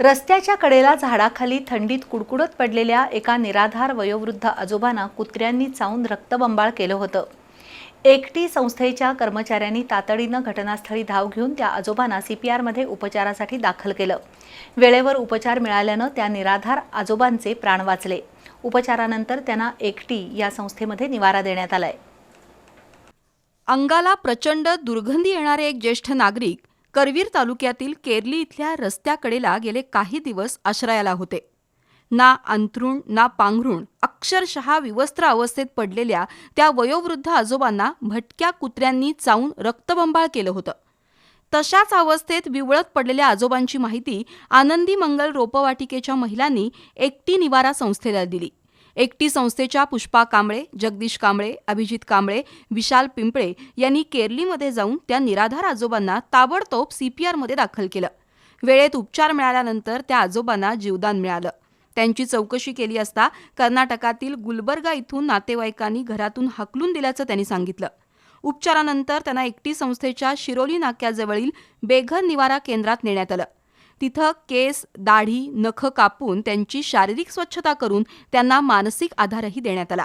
रस्त्याच्या कडेला झाडाखाली थंडीत कुडकुडत पडलेल्या एका निराधार वयोवृद्ध आजोबांना कुत्र्यांनी चावून रक्तबंबाळ केलं होतं. एकटी संस्थेच्या कर्मचाऱ्यांनी तातडीनं घटनास्थळी धाव घेऊन त्या आजोबांना सी पी आरमध्ये उपचारासाठी दाखल केलं. वेळेवर उपचार मिळाल्यानं त्या निराधार आजोबांचे प्राण वाचले. उपचारानंतर त्यांना एकटी या संस्थेमध्ये निवारा देण्यात आलाय. अंगाला प्रचंड दुर्गंधी येणारे एक ज्येष्ठ नागरिक करवीर तालुक्यातील केरली इथल्या रस्त्याकडेला गेले काही दिवस आश्रयाला होते. ना अंथरूण ना पांघरुण अक्षरशः विवस्त्र अवस्थेत पडलेल्या त्या वयोवृद्ध आजोबांना भटक्या कुत्र्यांनी चावून रक्तबंबाळ केलं होतं. तशाच अवस्थेत विवळत पडलेल्या आजोबांची माहिती आनंदी मंगल रोपवाटिकेच्या महिलांनी एकटी निवारा संस्थेला दिली. एकटी संस्थेच्या पुष्पा कांबळे जगदीश कांबळे अभिजित कांबळे विशाल पिंपळे यांनी केरलीमध्ये जाऊन त्या निराधार आजोबांना ताबडतोब सीपीआरमध्ये दाखल केलं. वेळेत उपचार मिळाल्यानंतर त्या आजोबांना जीवदान मिळालं. त्यांची चौकशी केली असता कर्नाटकातील गुलबर्गा इथून नातेवाईकांनी घरातून हकलून दिल्याचं त्यांनी सांगितलं. उपचारानंतर त्यांना एकटी संस्थेच्या शिरोली नाक्याजवळील बेघर निवारा केंद्रात नेण्यात आलं. तिथं केस दाढी नखं कापून त्यांची शारीरिक स्वच्छता करून त्यांना मानसिक आधारही देण्यात आला.